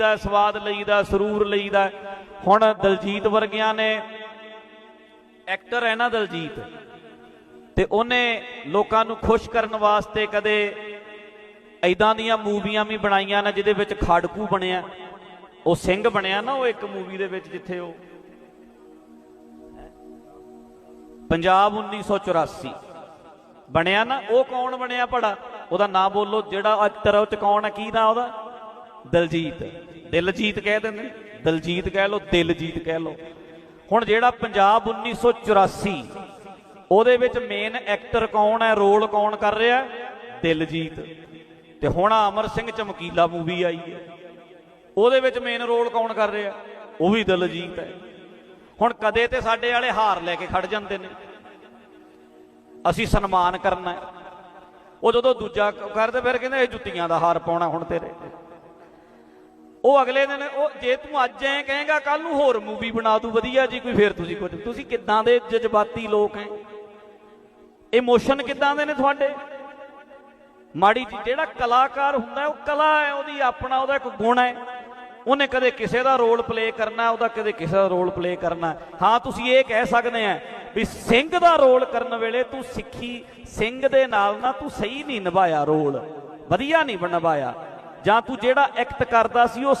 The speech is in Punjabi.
ਦਾ, ਸਵਾਦ ਲਈਦਾ, ਸਰੂਰ ਲਈਦਾ। ਹੁਣ ਦਲਜੀਤ ਵਰਗਿਆਂ ਨੇ ਐਕਟਰ ਹੈ ਨਾ ਦਲਜੀਤ, ਤੇ ਉਹਨੇ ਲੋਕਾਂ ਨੂੰ ਖੁਸ਼ ਕਰਨ ਵਾਸਤੇ ਕਦੇ ਐਦਾਂ ਦੀਆਂ ਮੂਵੀਆਂ ਵੀ ਬਣਾਈਆਂ ਨੇ, ਜਿਹਦੇ ਵਿੱਚ ਖਾੜਕੂ ਬਣਿਆ। ਉਹ ਸਿੰਘ ਬਣਿਆ ਨਾ, ਉਹ ਇੱਕ ਮੂਵੀ ਦੇ ਵਿੱਚ ਜਿੱਥੇ ਉਹ ਪੰਜਾਬ 1984 ਬਣਿਆ ਨਾ, ਉਹ ਕੌਣ ਬਣਿਆ ਪੜਾ ਉਹਦਾ ਨਾਂ ਬੋਲੋ, ਜਿਹੜਾ ਐਕਟਰ ਉਹ ਚ ਕੌਣ ਹੈ ਕੀ ਨਾਮ ਉਹਦਾ? ਦਲਜੀਤ। ਦਿਲਜੀਤ ਕਹਿ ਦਿੰਦੇ ਨੇ, ਦਲਜੀਤ ਕਹਿ ਲੋ ਦਿਲਜੀਤ ਕਹਿ ਲੋ ਹੁਣ ਜਿਹੜਾ ਪੰਜਾਬ 1984 ਉਹਦੇ ਵਿੱਚ ਮੇਨ ਐਕਟਰ ਕੌਣ ਹੈ ਰੋਲ ਕੌਣ ਕਰ ਰਿਹਾ? ਦਿਲਜੀਤ। ਤੇ ਹੁਣ ਅਮਰ ਸਿੰਘ ਚਮਕੀਲਾ ਮੂਵੀ ਆਈ ਹੈ। ਉਹਦੇ ਵਿੱਚ ਮੇਨ ਰੋਲ ਕੌਣ ਕਰ ਰਿਹਾ? ਉਹ ਵੀ ਦਿਲਜੀਤ ਹੈ। ਹੁਣ ਕਦੇ ਤੇ ਸਾਡੇ ਵਾਲੇ ਹਾਰ ਲੈ ਕੇ ਖੜ ਜਾਂਦੇ ਨੇ। ਅਸੀਂ ਸਨਮਾਨ ਕਰਨਾ ਉਹ ਜਦੋਂ ਦੂਜਾ ਕਰਦੇ ਫਿਰ ਕਹਿੰਦੇ ਇਹ ਜੁੱਤੀਆਂ ਦਾ ਹਾਰ ਪਾਉਣਾ ਹੁਣ ਤੇਰੇ। ਉਹ ਅਗਲੇ ਦਿਨ ਉਹ ਜੇ ਤੂੰ ਅੱਜ ਐ ਕਹੇਗਾ ਕੱਲ ਨੂੰ ਹੋਰ ਮੂਵੀ ਬਣਾ ਤੂੰ, ਵਧੀਆ ਜੀ, ਕੋਈ ਫੇਰ ਤੁਸੀਂ ਕੁਝ। ਤੁਸੀਂ ਕਿੱਦਾਂ ਦੇ ਜਜ਼ਬਾਤੀ ਲੋਕ ਐ? ਇਮੋਸ਼ਨ ਕਿੱਦਾਂ ਦੇ ਨੇ ਤੁਹਾਡੇ? ਮਾੜੀ ਜਿਹੜਾ ਕਲਾਕਾਰ ਹੁੰਦਾ, ਉਹ ਕਲਾ ਹੈ ਉਹਦੀ ਆਪਣਾ ਉਹਦਾ ਇੱਕ ਗੁਣ ਹੈ ਉਹਨੇ ਕਦੇ ਕਿਸੇ ਦਾ ਰੋਲ ਪਲੇ ਕਰਨਾ, ਉਹਦਾ ਕਦੇ ਕਿਸੇ ਦਾ ਰੋਲ ਪਲੇ ਕਰਨਾ। ਹਾਂ, ਤੁਸੀਂ ਇਹ ਕਹਿ ਸਕਦੇ ਆ ਵੀ ਸਿੰਘ ਦਾ ਰੋਲ ਕਰਨ ਵੇਲੇ ਤੂੰ ਸਿੱਖੀ, ਸਿੰਘ ਦੇ ਨਾਲ ਨਾ ਤੂੰ ਸਹੀ ਨਹੀਂ ਨਿਭਾਇਆ ਰੋਲ ਵਧੀਆ ਨਹੀਂ ਨਿਭਾਇਆ ਜਾਂ ਤੂੰ ਜਿਹੜਾ ਐਕਟ ਕਰਦਾ ਸੀ ਉਹ